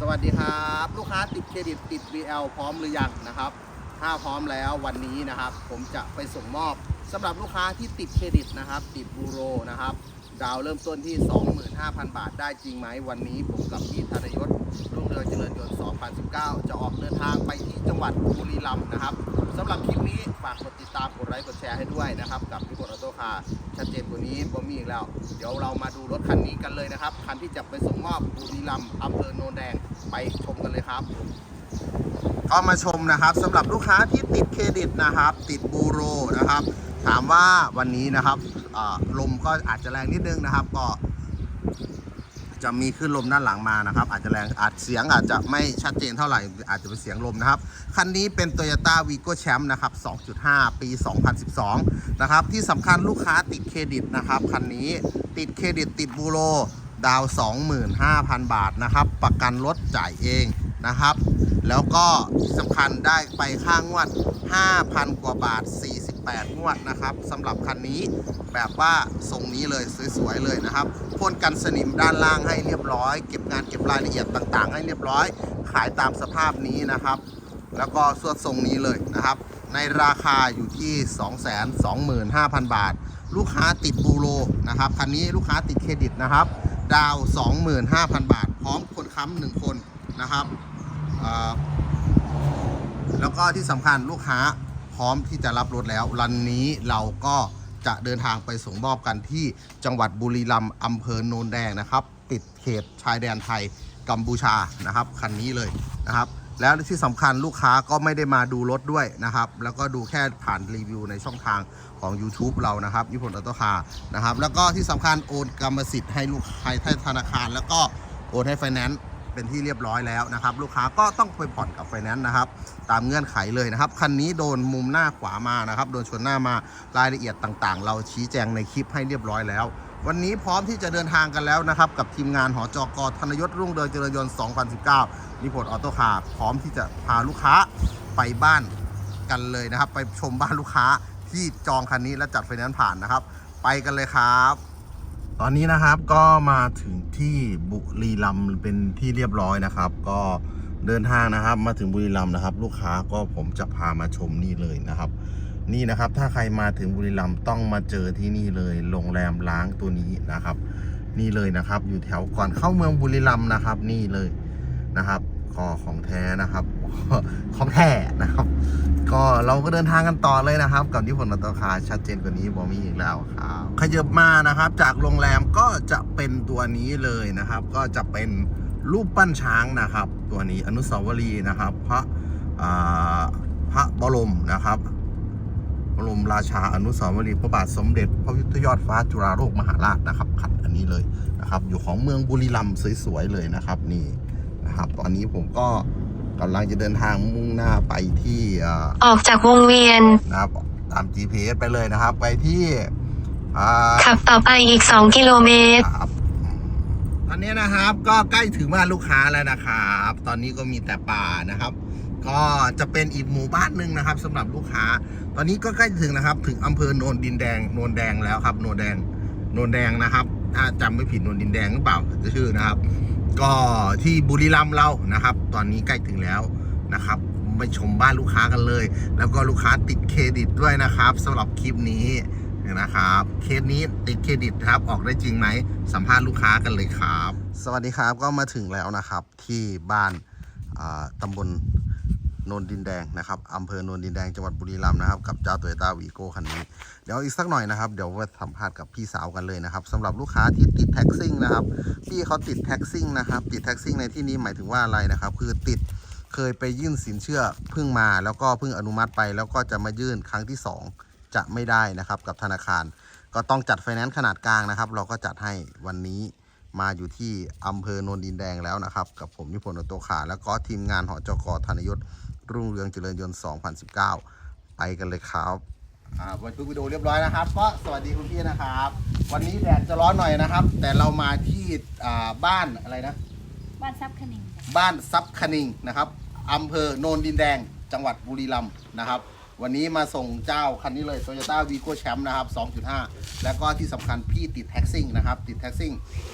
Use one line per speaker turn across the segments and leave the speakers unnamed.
สวัสดีครับ ลูกค้าติดเครดิตติด BL พร้อมหรือยังนะครับ ถ้าพร้อมแล้ววันนี้นะครับ ผมจะไปส่งมอบสำหรับลูกค้าที่ติดเครดิตนะครับ ติดบูโรนะครับ ดาวเริ่มต้นที่ 25,000 บาทได้จริงไหมวันนี้ผมกับพี่ธนยศรุ่งเรืองเจริญยนต์ 2019 จะออกเดินทางไปที่จังหวัดบุรีรัมย์นะครับสำหรับคลิปนี้ฝากกดติดตามกดไลค์กดแชร์ให้ด้วยนะครับ กับพี่บดออโต้คาร์ชัดเจนกว่านี้บ่มีอีกแล้ว เดี๋ยวเรามาดูรถคันนี้กันเลยนะครับ คันที่จะไปส่งมอบบุรีรัมย์อำเภอโนนแดงไปชมกันเลยครับก็มาชมนะครับสำหรับลูกค้าที่ติดเครดิตนะครับ ติดบูโรนะครับ ถามว่าวันนี้นะครับ ลมก็อาจจะแรงนิดนึงนะครับก็จะมีขึ้นลมด้านหลังมานะครับ อาจจะแรงอาจเสียงอาจจะไม่ชัดเจนเท่าไหร่ อาจจะเป็นเสียงลมนะครับ คันนี้เป็น Toyota Vigo Champ นะครับ 2.5 ปี 2012 นะครับ ที่สำคัญลูกค้าติดเครดิตนะครับ คันนี้ติดเครดิตติดบูโรดาว 25,000 บาทนะครับ ประกันรถจ่ายเองนะครับ แล้วก็ที่สำคัญได้ไปค่างวด 5,000 กว่าบาท 8 งวดนะครับสำหรับคันนี้แบบว่าทรงนี้เลยสวยๆเลยนะครับพ่นกันสนิมด้านล่างให้เรียบร้อย เก็บงานเก็บรายละเอียดต่างๆ ให้เรียบร้อย ขายตามสภาพนี้นะครับ แล้วก็สวดทรงนี้เลยนะครับ ในราคาอยู่ที่ 225,000 บาท ลูกค้าติดบูโรนะครับคันนี้ลูกค้าติดเครดิตนะครับ ดาว 25,000 บาท พร้อมคนค้ำหนึ่งคนนะครับแล้วก็ที่สำคัญลูกค้า พร้อมที่จะรับรถแล้วรันนี้เราก็จะเดินทางไปส่งมอบกันที่จังหวัดบุรีรัมย์อำเภอโนนแดงนะครับ ติดเขตชายแดนไทยกัมพูชานะครับคันนี้เลยนะครับ แล้วที่สำคัญลูกค้าก็ไม่ได้มาดูรถด้วยนะครับ แล้วก็ดูแค่ผ่านรีวิวในช่องทางของ YouTube เรานะครับญี่ปุ่นออโตคาร์นะครับ แล้วก็ที่สำคัญโอนกรรมสิทธิ์ให้ลูกให้ให้ธนาคาร แล้วก็โอนให้ไฟแนนซ์ เป็นที่เรียบร้อยแล้วนะครับ ลูกค้าก็ต้องไปผ่อนกับไฟแนนซ์นะครับ ตามเงื่อนไขเลยนะครับคันนี้โดนมุมหน้าขวามานะครับ โดนชนหน้ามารายละเอียดต่างๆ เราชี้แจงในคลิปให้เรียบร้อยแล้ว วันนี้พร้อมที่จะเดินทางกันแล้วนะครับ กับทีมงานหอจอกธนยศรุ่งเรืองเจริญยนต์ 2019นิพนธ์ออโต้คาร์พร้อมที่จะพาลูกค้าไปบ้านกันเลยนะครับ ไปชมบ้านลูกค้าที่จองคันนี้และจัดไฟแนนซ์ผ่านนะครับ ไปกันเลยครับ ตอนนี้นะครับก็มาถึงที่บุรีรัมย์เป็นที่เรียบร้อยนะครับ ก็เดินทางนะครับ มาถึงบุรีรัมย์นะครับ ลูกค้าก็ผมจะพามาชมนี่เลยนะครับ นี่นะครับถ้าใครมาถึงบุรีรัมย์ต้องมาเจอที่นี่เลยโรงแรมล้างตัวนี้นะครับ นี่เลยนะครับ อยู่แถวก่อนเข้าเมืองบุรีรัมย์นะครับ นี่เลยนะครับก็ของแท้นะครับ ของแท้นะครับ ก็เราก็เดินทางกันต่อเลยนะครับ กับที่ผลอัตราคาชัดเจนกว่านี้บอมีอีกแล้วครับขยับมานะครับ จากโรงแรมก็จะเป็นตัวนี้เลยนะครับ ก็จะเป็นรูปปั้นช้างนะครับ ตัวนี้อนุสาวรีย์นะครับ พระพระบรมนะครับบรมราชาอนุสาวรีย์พระบาทสมเด็จ พระยุทธยอดฟ้าจุฬาโลกมหาราชนะครับขัดอันนี้เลยนะครับ อยู่ของเมืองบุรีรัมย์สวยๆเลยนะครับ นี่นะครับ ตอนนี้ผมก็ กำลังจะเดินทางมุ่งหน้าไปที่อ่า
ออกจากวงเวียน
นะครับตาม GPS ไปเลยนะครับ ไปที่อ่า
ขับต่อไปอีก 2 กิโลเมตร
ครับตอนนี้นะครับก็ใกล้ถึงบ้านลูกค้าแล้วนะครับ ตอนนี้ก็มีแต่ป่านะครับ ก็จะเป็นอีกหมู่บ้านหนึ่งนะครับสำหรับลูกค้า ตอนนี้ก็ใกล้ถึงนะครับ ถึงอำเภอโนนดินแดงโนนแดงแล้วครับ โนนแดงโนนแดงนะครับถ้าจำไม่ผิดโนนดินแดงหรือเปล่าจะชื่อนะครับ ก็ที่บุรีรัมย์เรานะครับ ตอนนี้ใกล้ถึงแล้วนะครับไปชมบ้านลูกค้ากันเลย แล้วก็ลูกค้าติดเครดิตด้วยนะครับสำหรับคลิปนี้นะครับเคสนี้ติดเครดิตครับออกได้จริงไหมสัมภาษณ์ลูกค้ากันเลยครับ สวัสดีครับก็มาถึงแล้วนะครับที่บ้านตำตำบล นนดินแดงนะครับอำเภอนนดินแดงจังหวัดบุรีรัมย์นะครับกับเจ้าโตโยต้าวีโก้คันนี้เดี๋ยวอีกสักหน่อยนะครับเดี๋ยวมาสัมภาษณ์กับพี่สาวกันเลยนะครับสำหรับลูกค้าที่ติดแท็กซิ่งนะครับพี่เขาติดแท็กซิ่งนะครับติดแท็กซิ่งในที่นี้หมายถึงว่าอะไรนะครับคือติดเคยไปยื่นสินเชื่อเพิ่งมาแล้วก็เพิ่งอนุมัติไป แล้วก็จะมายื่นครั้งที่ 2 จะไม่ได้นะครับกับธนาคาร ก็ต้องจัดไฟแนนซ์ขนาดกลางนะครับ เราก็จัดให้วันนี้มาอยู่ที่อำเภอโนนดินแดงแล้วนะครับ กับผมนิพนธ์โตขา แล้วก็ทีมงานหอจกธนยศ รุ่งเรืองเจริญยนต์ 2019 ไปกันเลยครับอ่าบันทึกวิดีโอเรียบร้อยนะครับ ก็สวัสดีคุณพี่นะครับ วันนี้แดดจะร้อนหน่อยนะครับ แต่เรามาที่อ่าบ้านอะไรนะ
บ้านซับคณิงจ้ะ
บ้านซับคณิงนะครับอำเภอโนนดินแดง จังหวัดบุรีรัมย์นะครับ วันนี้มาส่งเจ้าคันนี้เลย Toyota v i g o Champ นะครับ 2.5 แล้วก็ที่สำคัญพี่ติดแท็กซิ่งนะครับ ติดแท็กซิ่ง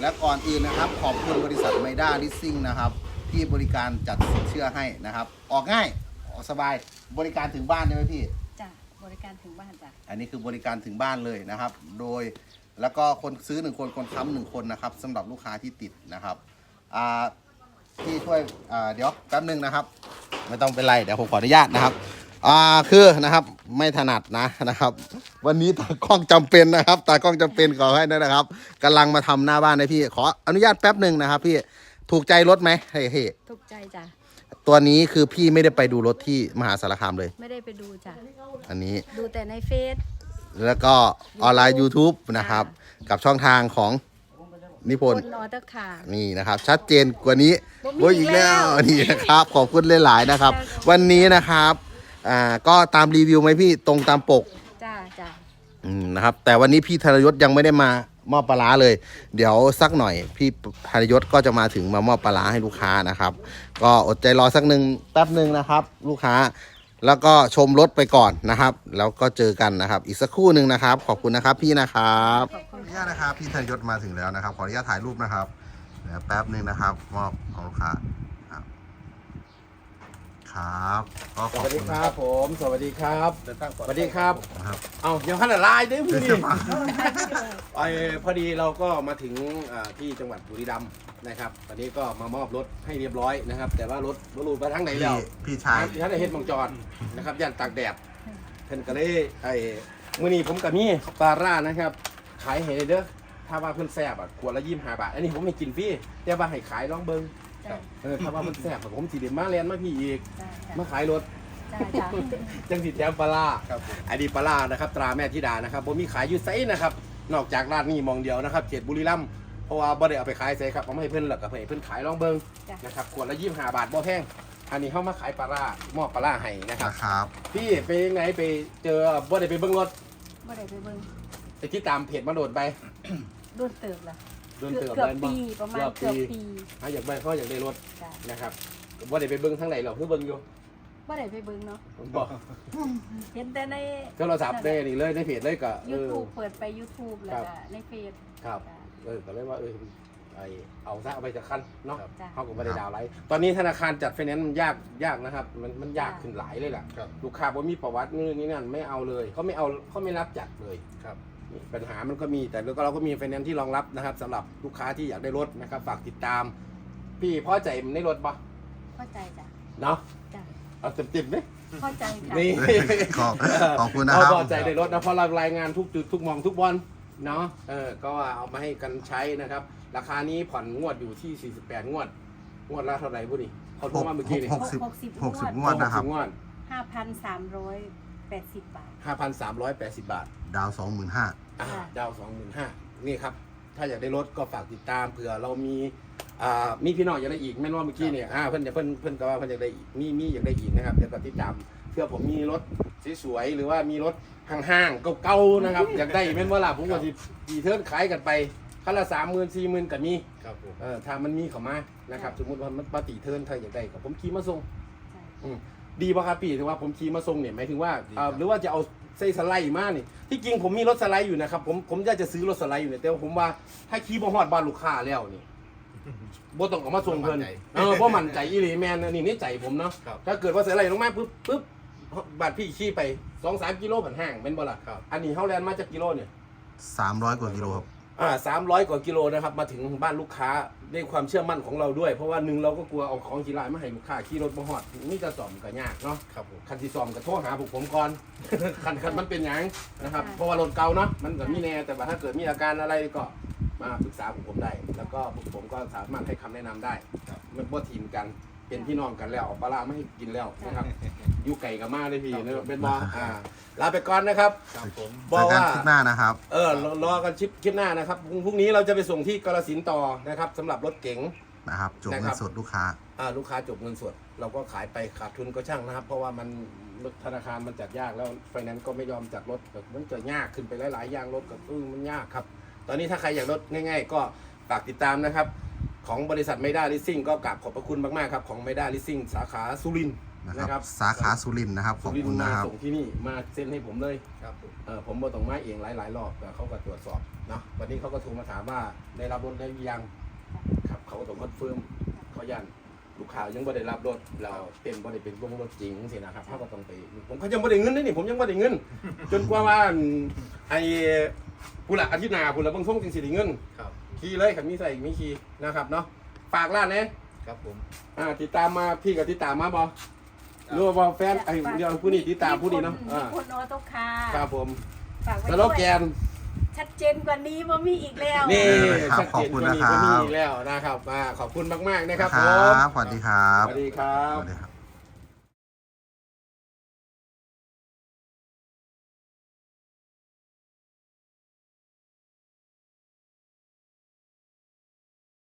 และก่อนอื่นนะครับ ขอบคุณบริษัทไมด้าลิสซิ่งนะครับ ทที่บริการจัดสินเชื่อให้นะครับ ออกง่ายออกสบายบริการถึงบ้านได้ไหมพี่
จ้ะบริการถึงบ้านจ้ะ
อันนี้คือบริการถึงบ้านเลยนะครับ โดยแล้วก็คนซื้อหนึ่งคนคนค้ำหนึ่งคนนะครับสำหรับลูกค้าที่ติดนะครับอ่าพี่ช่วยอ่าเดี๋ยวแป๊บหนึ่งนะครับ ไม่ต้องเป็นไรเดี๋ยวผมขออนุญาตนะครับอ่าคือนะครับไม่ถนัดนะนะครับ วันนี้ตากล้องจำเป็นนะครับตากล้องจำเป็นขอให้ด้วยนะครับกำลังมาทำหน้าบ้านให้พี่ ขออนุญาตแป๊บหนึ่งนะครับพี่ ถูกใจรถไหมเฮ้ยเฮ้ย
ทุกใจจ้ะ
ตัวนี้คือพี่ไม่ได้ไปดูรถที่มหาสารคามเลย
ไม่ได้ไปดูจ้ะ
อันนี้
ดูแต่ในเฟซ
แล้วก็ออนไลน์ YouTube นะครับ กับช่องทางของนิพ
คน
นธ์
นอเตอร์คา
นี่นะครับ ชัดเจนกว่านี้
บ่มี
โอ้ยอีกแล้ว
อีกแล้ว
นี่นะครับ ขอบคุณหลาย ๆ นะครับ
จ้ะ
วันนี้นะครับอ่าก็ตามรีวิวไหมพี่ตรงตามปก
จ้าจ้ะ
อืมนะครับ แต่วันนี้พี่ธนยศยังไม่ได้มา มอบปลาร้าเลย เดี๋ยวสักหน่อยพี่ธนยศก็จะมาถึงมามอบปลาร้าให้ลูกค้านะครับ ก็อดใจรอสักหนึ่งแป๊บหนึ่งนะครับ ลูกค้าแล้วก็ชมรถไปก่อนนะครับ แล้วก็เจอกันนะครับ อีกสักครู่หนึ่งนะครับ ขอบคุณนะครับพี่นะครับ
ขอบคุณ
ขออนุญาตนะครับพี่ธนยศมาถึงแล้วนะครับ ขออนุญาตถ่ายรูปนะครับเดี๋ยวแป๊บหนึ่งนะครับมอบของลูกค้า ครับครับ ก็
ส
ขอบ
วัสดี
คุณ
ครับผม สวัสดีครับ
เดินทางปลอ
ส
ด
วัสดีครับ
นะครับ
เอายังพันละลายเด้อพี่
เดี๋ยว
นี่
จะมา
ไอ้พอดีเราก็มาถึงอ่าที่จังหวัดบุรีรัมย์นะครับ ตอนนี้ก็มามอบรถให้เรียบร้อยนะครับ แต่ว่ารถรถรูดไปทางไหนแล้
พี่
ว
พี่ชาย
ท่านได้เฮ็ดมังจรนะครับย่านตากแดดเพิ่นก็เลยไอ้มื้อนี้ผมกับมีปลาร่านะครับ ขายให้เด้อถ้าว่าเพิ่นแซ่บอะขวดละ25บาท อันนี้ผมให้กินฟรีแต่ว่าให้ขายลองเบิ่ง
จ้า
เออถ้าว่าเพิ่นแซ่บอะผมสิได้มาเรียนมาพี่อีก
จ้าจ้า
มาขายรถ
จ้าจ้า
จังสิแถมปลาร้า
ครับผม
อันนี้ปลาร้านะครับ ตราแม่ธิดานะครับผมมีขายอยู่ไซนะครับ นอกจากร้านนี้มองเดียวนะครับเขตบุรีรัมย์เพราะว่าบ่ได้เอาไปขายไซครับเอามาให้เพิ่นหลักกับให้เพิ่นขายลองเบิง
จ้ะ
นะครับขวดละ25บาทบ่แพงอันนี้เข้ามาขายปลาร้ามอบปลาร้าให้นะครับ
นะครับ
พี่ไปยังไงไปเจอบ่ได้ไปเบิ่งรถ
ไม่ได้ไปเบิ่ง
ไปที่ตามเพจมาโดดไป
โดนเติบละ
โดนเติบ
เกือบ
แม่นบ่
ปีประมาณเกือบปี
อะอยากไปเขาอยากได้รถ
จ้า
นะครับบ่ได้ไปเบิ่งทั้งไหนหรอกคือเบิ่งอยู่
ไม่ได้ไปเบิ่งเนาะ
บอก
เห็นแต่ใน
โทรศัพท์ได้นี่เลยในเพจเลยก็เอ
ยู
อ
ทูบเปิดไป YouTube แล้วก็ในเฟซ
ครับ
จ้ะ
เออก็เลยว่าเออไอเอาซะเอาไปจากคันเนาะ
จ้ะ
เขาก็ไม่ได้ดาวน์ไลท์ตอนนี้ธนาคารจัดไฟแนนซ์มันยากยากนะครับ มันมันยากขึ้นหลายเลยแหละ
ครับ
ลูกค้าว่ามีประวัตินู่นนี่นั่นไม่เอาเลยเขาไม่เอาเขาไม่รับจัดเลย
ครับ
นี่ ปัญหามันก็มีแต่เราก็เราก็มีไฟแนนซ์ที่รองรับนะครับสำหรับลูกค้าที่อยากได้รถนะครับ ฝากติดตาม พี่พอใจมันได้รถปะ
เข้าใจจ้ะ
เนาะ
จ้ะ
เอาเต็มเต็มๆเลย
เข้าใจค่ะ
นี่
ขอบขอบคุณนะครับ
เราพอใจได้รถนะเพราะเรารายงานทุกจุดทุกมองทุกวันเนาะเออก็เอามาให้กันใช้นะครับ ราคานี้ผ่อนงวดอยู่ที่ 48 งวด งวดละเท่าไหร่บุนี่เขาพูดมาเมื่อกี้นี่
หกสิบ
หกสิบ
หกสิบงวดนะครับ
60งวด
ห้าพันสามร้อยแปดสิบบาท
5,380 บาท
ดาวสองหมื่นห้า
อ่า
ค่ะ
ดาว25,000นี่ครับ ถ้าอยากได้รถก็ฝากติดตามเผื่อเรามีอ่ามีพี่น้องอยากได้อีกแม่นว่าเมื่อกี้เนี่ยอ่าเพิ่นเพิ่นเพิ่นก็ว่าเพิ่นอยากได้อีกมีมีอยากได้อีกนะครับเดี๋ยวก็ติดตามเพื่อผมมีรถสวยๆหรือว่ามีรถห้างๆเก่าๆนะครับ อยากได้แม่นว่าล่ะผมก็สิดีเทิร์นขายกันไปคันละสามหมื่นสี่หมื่นก็มี
ครับผม
เออถ้ามันมีเข้ามานะครับ สมมุติว่ามันปฏิเทิร์นเธออยากได้ก็ผมขี่มาส่ง
ใช่
อืมดีป่ะครับพี่ถือว่าผมขี่มาส่งเนี่ยหมายถึงว่า
ดี
เอ่อ
ครับ
หรือว่าจะเอา ไส้สไลด์มานี่ที่จริงผมมีรถสไลด์อยู่นะครับผมผมอยากจะซื้อรถสไลด์อยู่เนี่ยแต่ว่าผมว่าถ้าขี่บ่ฮอดบ้านลูกค้าแล้วนี่บ่ต้องเอามาส่งเพิ่นเออบ่มั่นใจอีหลีแม่นอันนี่ในใจผมเนาะ
ครับ
ถ้าเกิดว่าสไลด์ลงมาปุ๊บปุ๊บบาดพี่ขี่ไป2 3กิโลผ่านห้างเป็นบ่ล่ะ
ครับ
อันนี้เฮาแลนมาจากกิโลเนี่ย
สามร้อยกว่ากิโลครับ
อ่าสามร้อยกว่ากิโลนะครับมาถึงบ้านลูกค้าด้วยความเชื่อมั่นของเราด้วย เพราะว่าหนึ่งเราก็กลัวเอาของกีฬายมาให้ลูกค้าขี่รถมาฮอดนี่จะสอมก็ยากเนาะ
ครับผม
คันที่สอมก็โทรหาพวกผมก่อน คันคันมันเป็นหยังนะครับเพราะว่ารถเก่าเนาะมันก็มีแน่แต่ว่าถ้าเกิดมีอาการอะไรก็มาปรึกษาพวกผมได้ แล้วก็พวกผมก็สามารถให้คำแนะนำได้
ครับ
มันบ่ทีมกัน เป็นพี่น้องกันแล้วเอาปลาร้าไม่ให้กินแล้วนะครับอยู่ไก่กับมาเลยพี่เนอะเป็นบออ่าลาไปก่อนนะครับ
ครับผม
บ
เจ
อก
อกัน
ว่า
คลิปหน้านะครับ
เออรอรอกันชิปคลิปหน้านะครับพรุ่งพรุ่งนี้เราจะไปส่งที่กาลสินธุ์ต่อนะครับสำหรับรถเก๋ง
นะครับจบ
นะค
เงิ
รั
น
บ
สดลูกค้า
อ่าลูกค้าจบเงินสด เราก็ขายไปขาดทุนก็ช่างนะครับ เพราะว่ามันธนาคารมันจัดยากแล้วไฟแนนซ์ก็ไม่ยอมจัดรถแบบมันจะยากขึ้นไปหลายๆอย่างรถกับอึ้งมันยากครับ ตอนนี้ถ้าใครอยากรถง่าย ๆ ก็ฝากติดตามนะครับ ของบริษัทไมด้าลิสซิ่งก็กราบขอบพระคุณมากๆครับของไมด้าลิสซิ่งสาขาสุรินทร์
นะ
นะ
ค
ค
รั
รับบ
สาขาสุรินทร์นะครับขอบ
สุรินท
คุณ
ร์มา
นะครับ
ส่งที่นี่มาเซ็นให้ผมเลย
ครับ
เออผมบอต้องมาเองหลายๆรอบแต่เขาก็ตรวจสอบเนาะวันนี้เขาก็โทรมาถามว่าได้รับรถได้หรือยังครับเขาก็ต้องคอนเฟิร์มเขายันลูกค้ายังบ่ได้รับรถเราเป็นบ่ได้เป็นวงรถจริงสินะครับเขาก็ต้องไปผมเขายังบ่ได้เงินเลยนี่ผมยังบ่ได้เงิน จนกว่าว่าอันไอ้ผู้หลักอาทิตย์หน้าผู้หลักบางส่งจริงสิได้เงิน
ครับ
ขี่เลยขันมีใส่มีขี่นะครับเนาะฝากร้านเนี่ย
ครับผม
อ่าติดตามมาพี่กับติดตามมาบอรู้ว่าแฟนไอ้เดี๋ยวผู้นี้ติดตามผู้นี้เนาะ
มี
อ่า
คนออโต้คาร์
ครับผม
ฝากไว้
ส
ด้วย
โลแกน
ชัดเจนกว่านี้ว่ามีอีกแล้ว
นี่
ครับ
ชัดเจน
ขอบคุณ
กว่านี้
นะครับ
ก็มีอีกแล้วนะครับอ่าขอบคุณมากๆนะครับ
ค
ผ
รั
ม
บสวัสดีครับ
สวัสดีครับ
สวัสดีครับ